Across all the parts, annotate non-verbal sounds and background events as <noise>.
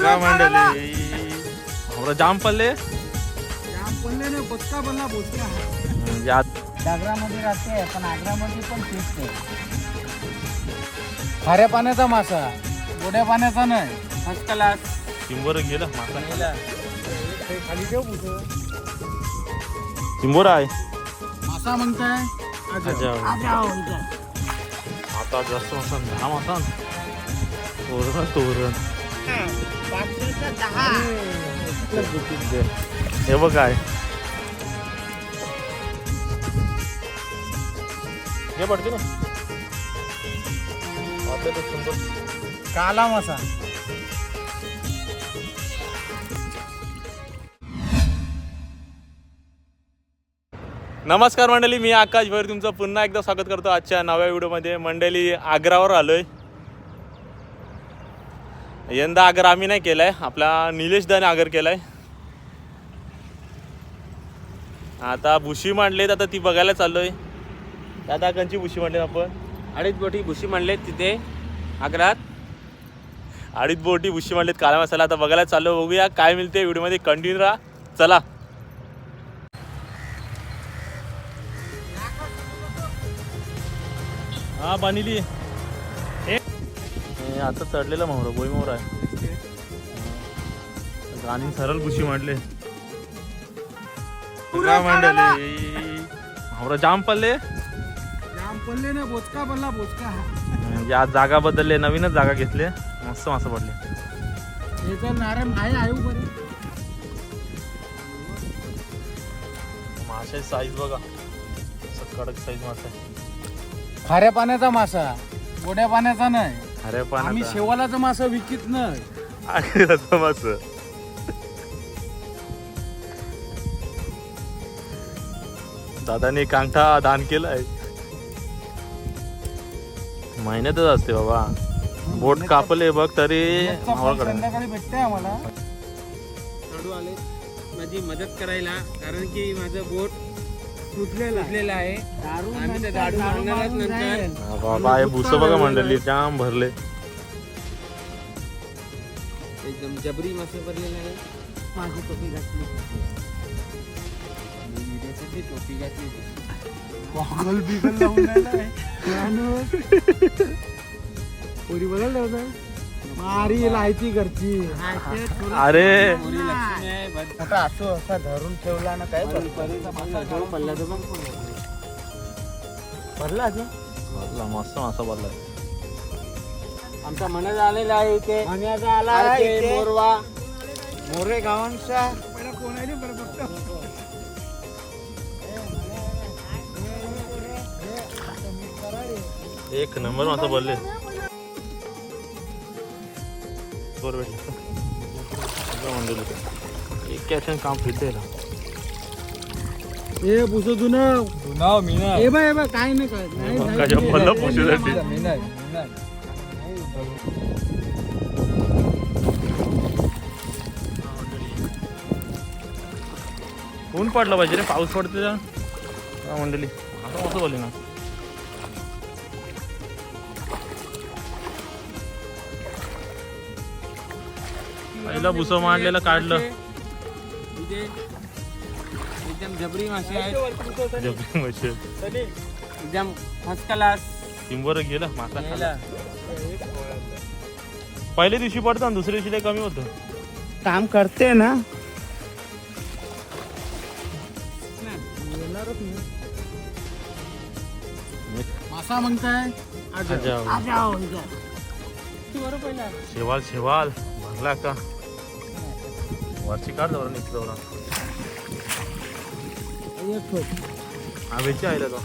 बघा मंडळी हमरा जाम पडले? आज डागरामध्ये राहते पण आग्रामध्ये पण फिरते खाऱ्या पाण्याचा मासा गोड्या पाण्याचा नाही. फर्स्ट क्लास चिंबोर गेलं मासा खाली. कुठं चिंबोर आहे. मासा म्हणताय. आता जास्त मासा दहा मासा. तोरण तोरण. हे बघ काय. हे पडते ना. काला मासा. नमस्कार मंडळी मी आकाश भैर तुमचं पुन्हा एकदा स्वागत करतो आजच्या नव्या व्हिडिओमध्ये. मंडळी आग्रावर आलोय. यंदा आगर आम्ही नाही केलाय. आपला निलेश दाने आगर केलाय. आता भुशी मांडलेत आता ती बघायला चाललोय. दादा कंची भुशी मांडलेत आपण? अडीच बोटी भुशी म्हणले तिथे आग्रात. अडीच बोटी भुशी मांडलेत काळा मसाला आता बघायला चाललो बघूया काय मिळते व्हिडिओमध्ये. कंटिन्यू राहा. चला. हा बानिली. आता चढलेलं मोहर बोई मोहर आहे. गाणी सरळ भुशी मांडले. मांडले. मोहर जाम पडले. जाम पडले ना बोचका बनला बोचका. आज जागा बदलले नवीनच जागा घेतले. मस्त मासे पडले. हे माशाची साईज बघा. कडक साईज मासा खाऱ्या पाण्याचा मासा गोड्या पाण्याचा नाही. अरे आम्ही पाण्याचा शेवालाचा मासा विकित नाही मासा. दादाने कांठा दान केलाय. महिन्यातच असते बाबा. बोट कापले बघ तरी संध्याकाळी भेटते आम्हाला. आले. माझी मदत करायला कारण की माझं बोट आहे. आम्ही नंतर. हा बाबा हे भुस बघा मंडळी जाम भरले. एकदम जबरी मासे भरलेले आहे माझी टोपी घातली. मी टोपी घातली गॉगल बिगल लावून. <laughs> पोरी बघायला मारी लायची घरची. अरे. आहे मोठा असो असा धरून ठेवला ना काय पडला तर मग आहे? भरला अजून? भरला, मस्त मासा भरलाय आमचा मनात आलेला आहे इथे. आला इथे. मोरवा. मोरे गावांचा. आहे. एक नंबर मासा भरले. बरं भेटलं एक कॅशन काम फिरते ना ए पुसो तू ना नाव मी ए बाय ए बाय काय नाही काय नाही, पुसूसाठी? ऊन पडलं पाहिजे रे पाऊस पडते ना मंडळी. आता मस्त बोलले ना. पहिला भुसं मांडलेलं काढलं. एकदम जबरी मासे आहेत. जबरी मच्छी. एकदम फर्स्ट क्लास चिंबर गेलं मासा खाल्ला. पहिल्या दिवशी पडतं आणि दुसऱ्या दिवशी कमी होतं. काम करते ना. मासा म्हणताय शेवाल शेवाल. भरला का? वरची काढ जवळ निघ जवळ हवेची आहे तो.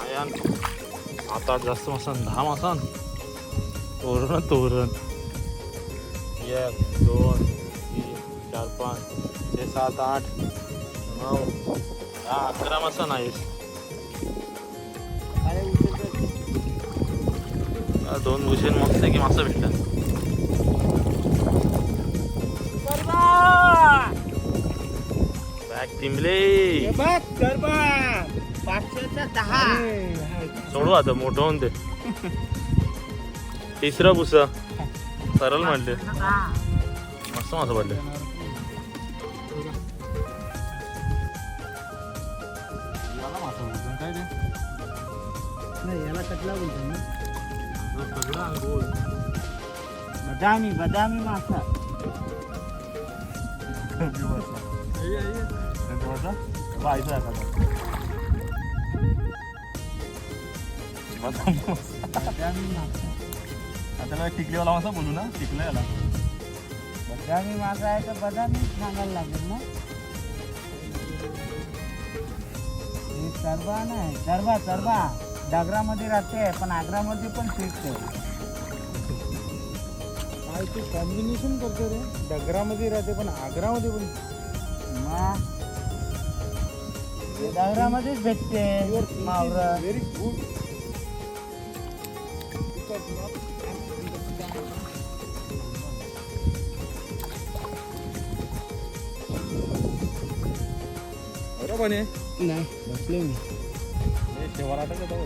आयान आठ जास्त मासान दहा मासान. तोरण तोरण. एक दोन तीन चार पाच छे सात आठ नऊ दहा अकरा मासान आहेस या दोन भुशेन मस्त की मासा भेटला बॅग पाचशेचा दहा सोडू आता मोठं होऊन ते तिसरं भुसा सरळ म्हणले. मस्त मासा पडले. याला कटला बोलतो ना. बदामी बदामी मासा. बदामी मासा आता टिकलीवाला मासा बोलू ना टिकलं याला बदामी मासा आहे तर बदामी सांगायला लागेल ना हे चरबा नाही. चरबा चरबा. डागरामध्ये राहते पण आग्रामध्ये पण फिरते. ते कॉम्बिनेशन करतो रे? डगरामध्ये राहते पण आग्रामध्ये पण. डागरामध्येच भेटते मावरं. व्हेरी गुड बरोबर आहे. नाही बसले मी. शेवाला भेटला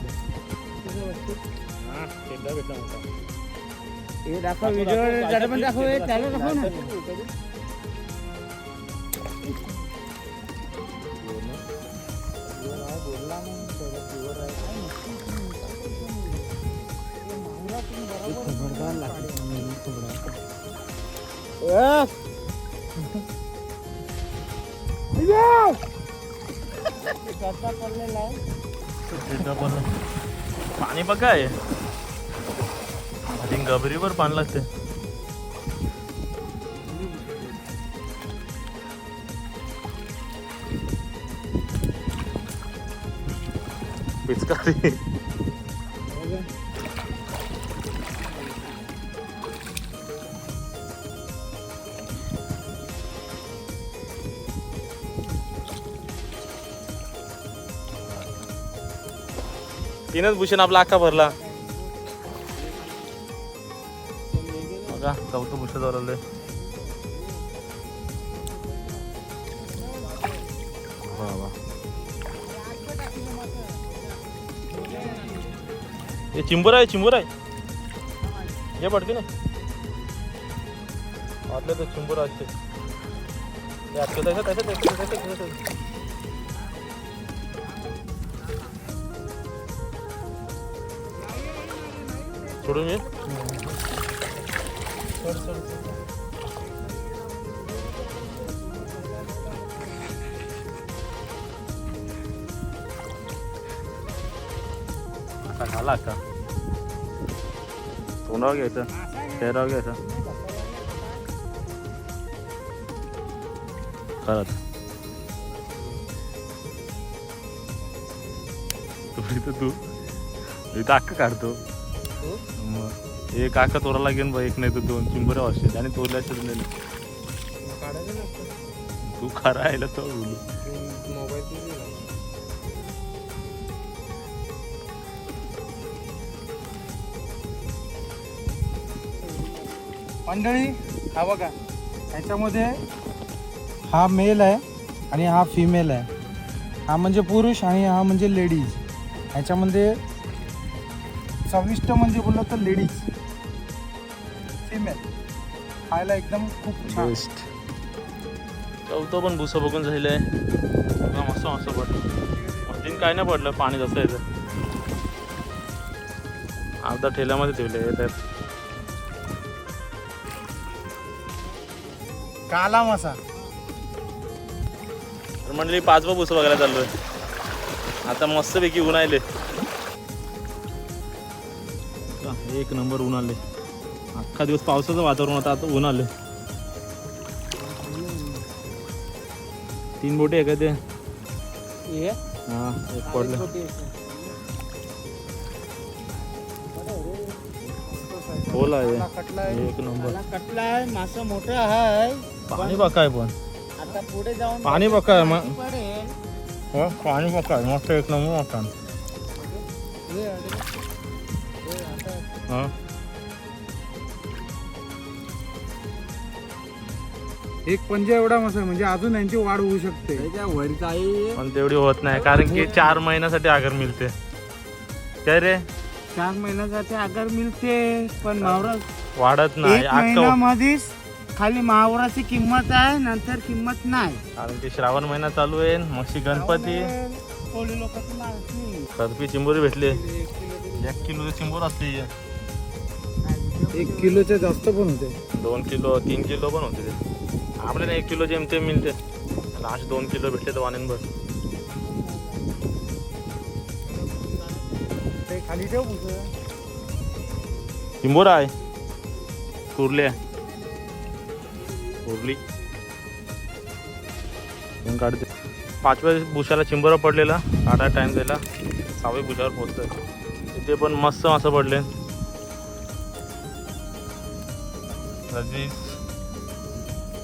मोठा हे दाखव व्हिडिओ जरा पण दाखव हे चालू दाखव ना खबरदार कसा पडलेला आहे पाणी बघ गबरीवर पाणी लागते. पिचकारी तीनच भूषण आपला अख्खा भरला. बघा चौथं भूषण धरले वा वा. हे चिंबर आहे चिंबर आहे. हे पडते ना. आतले तर चिंबर असते हे असते त्याच्यात त्याच्यात त्याच्यात त्याच्यात त्याच्यात सोडून ये. आता झाला का तोंडावर घ्यायचं चेहऱ्यावर घ्यायचं खरंच तू इथं तू इथं अक्का काढतो हे एक आका तोराला घेऊन बघ एक नाही तर दोन चिंबर असतील आणि तोरल्या असेल तू खरा आहे तो बोलू. मंडळी हा बघा. ह्याच्यामध्ये हा मेल आहे आणि हा फिमेल आहे. हा म्हणजे पुरुष आणि हा म्हणजे लेडीज ह्याच्यामध्ये चविष्ट म्हणजे बोललं तर लेडीज खायला एकदम खूप छान. बेस्ट चौथं पण भुसं बघून झालेलं आहे. मस्त मस्त पडलं. मधीन काय नाही पडलं पाणी जसं येतं. अर्धा ठेल्यामध्ये ठेवले त्यात काला मासा. तर म्हणली पाच बा भुसं बघायला चाललोय. आता मस्तपैकी ऊन आले एक नंबर ऊन आले अख्खा दिवस पावसाचं वातावरण होतं आता ऊन आले. तीन बोटे आहे का ते? हे एक पडलं. कटला आहे. एक नंबर. मला कटला आहे. मासा मोठा आहे. पाणी बघाय पण. आता पुढे जाऊन पाणी बघाय मग. हो, पाणी बघाय मस्त एक नंबर मोठा हे. एक पंजा एवढा मासा आहे, म्हणजे अजून यांची वाढ होऊ शकते. वरी काही पण तेवढी होत नाही कारण की चार महिन्यासाठी आगर मिळते. काय रे? चार महिन्यासाठी आगर मिळते पण नवरा वाढत नाही. एक महिन्यामध्येच खाली महावराची किंमत आहे नंतर किंमत नाही. कारण की श्रावण महिना चालू आहे मग गणपती. कोळी लोकांची मागणी. खरपी चिंबोरी भेटली. एक किलो चिंबोर असते. ही. एक किलोचे जास्त पण होते. दोन किलो तीन किलो पण होते. ते आपल्याला एक किलो जेमते मिळते. लास्ट दोन किलो भेटले तर बस ते खाली ठेव आहे. कुर्ली आहे. कुर्ली. काढते. पाचव्या बुशाला चिंबोरा पडलेला. काढा टाइम दिला सहाव्या बुशावर पोचतोय इथे पण मस्त असं पडले.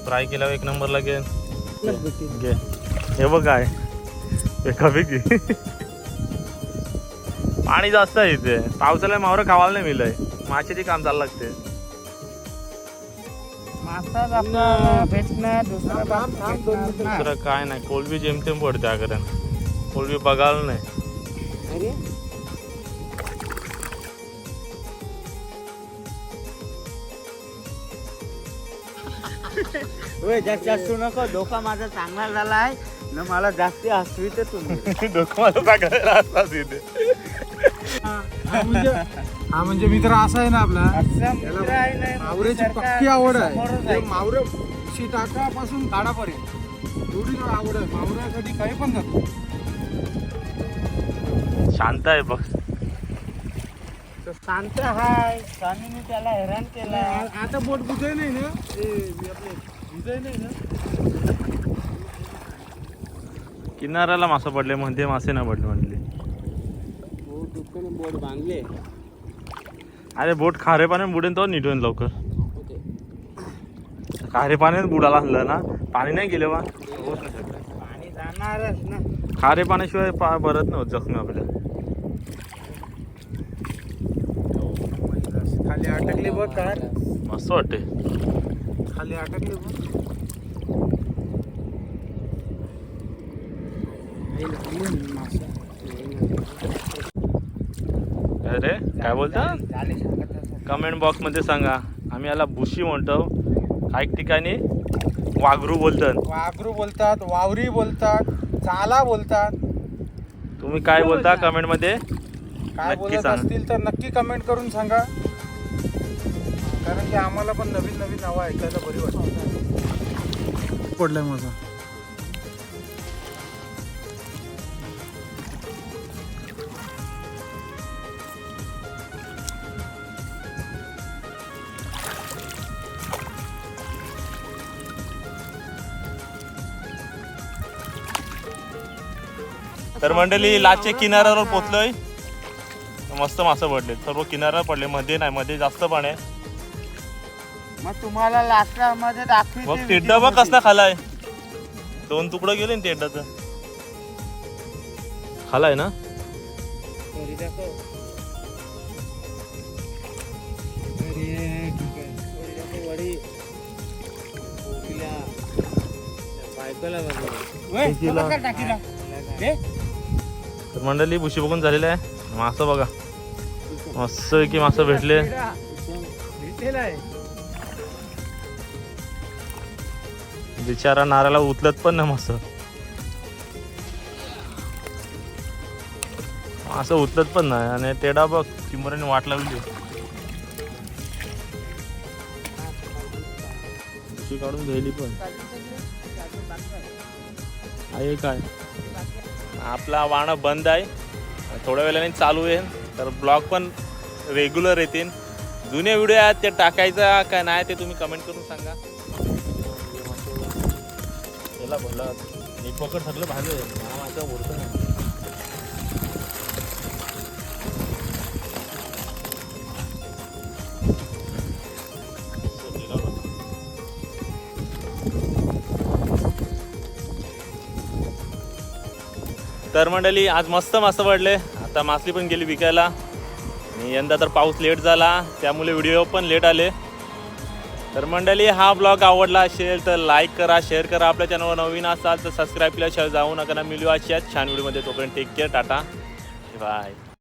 फ्राय केल्यावर एक नंबर लागेल घे. हे बघ काय. एकापैकी पाणी जास्त आहे इथे. पावसाला मावरं खावायला नाही मिळलंय. माशाची काम चालू लागते. दुसरा काय नाही. कोलबी जेमतेम पडते आकडे कोलबी बघायला नाही. होय जास्त हसू नको. धोका माझा चांगला झाला आहे न मला जास्ती हसवी तर तुम्ही. <laughs> हा म्हणजे हा म्हणजे मित्र असा आहे ना आपला. मावऱ्याची पक्की आवड आहे. मावरे शी टाकापासून काढापर्यंत. एवढी आवड आहे. मावऱ्यासाठी काही पण जातो शांत आहे बघ शांत हाय. स्वामीने त्याला हैराण आता बोट बुजाय नाही ना? ते आपले बुजाय नाही ना? किनाऱ्याला मासे पडले म्हणते मासे नाही पडले म्हणले. हो दुःखाने बोट बांधले. अरे बोट खारे पाण्यात बुडेन तो नीट होईल लवकर. खारे पाण्यात बुडाला आणलं ना? पाणी नाही गेले वा पाणी जाणारच ना. खारे पाण्याशिवाय पा भरत नव्हत जखमी आपल्या. खाली अटकली बघ कार मस्त वाटते खाली अटकली बघ. अरे काय बोलता? कमेंट बॉक्समध्ये सांगा. आम्ही याला बुशी म्हणतो. काही ठिकाणी वाघरू बोलतात. वाघरू बोलतात वावरी बोलतात चाला बोलतात. तुम्ही काय बोलता कमेंटमध्ये? काय नक्की बोलत सांगा. असतील तर नक्की कमेंट करून सांगा. कारण की आम्हाला पण नवीन नवीन नावं ऐकायला बरी वाटतात. पडलाय माझा. तर मंडळी लाचच्या किनाऱ्यावर पोचलोय मस्त मासे पडले सर्व किनाऱ्यावर पडले. मध्ये नाही मध्ये जास्त पाणी आहे. मग तुम्हाला लास्टमध्ये दाखवी बघ टेड्डा बघ कसला खालाय. दोन तुकडं गेले ना टेड्डाचं. खालाय ना? तर मंडळी बुशी बघून झालेलं आहे. मासं बघा. मस्त की मासं भेटले. बिचारा नाराला उचलत पण ना मासं असं उचलत पण नाही. आणि टेडा बघ चिंबराने वाट लावली बुशी काढून घ्यायली पण. आहे काय? आपला वाणं बंद आहे. थोड्या वेळाने चालू आहे तर ब्लॉग पण रेग्युलर येतील. जुने व्हिडिओ आहेत ते टाकायचा का नाही ते तुम्ही कमेंट करून सांगा. त्याला बोला मी पकड सगळं भाजलं मला माझं ओरतं नाही. तर मंडळी आज मस्त मासे पडले आता मासली पण गेली विकायला. आणि यंदा तर पाऊस लेट झाला. त्यामुळे व्हिडिओ पण लेट आले. तर मंडळी हा ब्लॉग आवडला असेल तर लाईक करा शेअर करा. आपल्या चॅनलवर नवीन असाल तर सबस्क्राईब केल्याशिवाय जाऊ नका ना. मिळू अशाच छान व्हिडिओमध्ये तोपर्यंत टेक केअर टाटा. बाय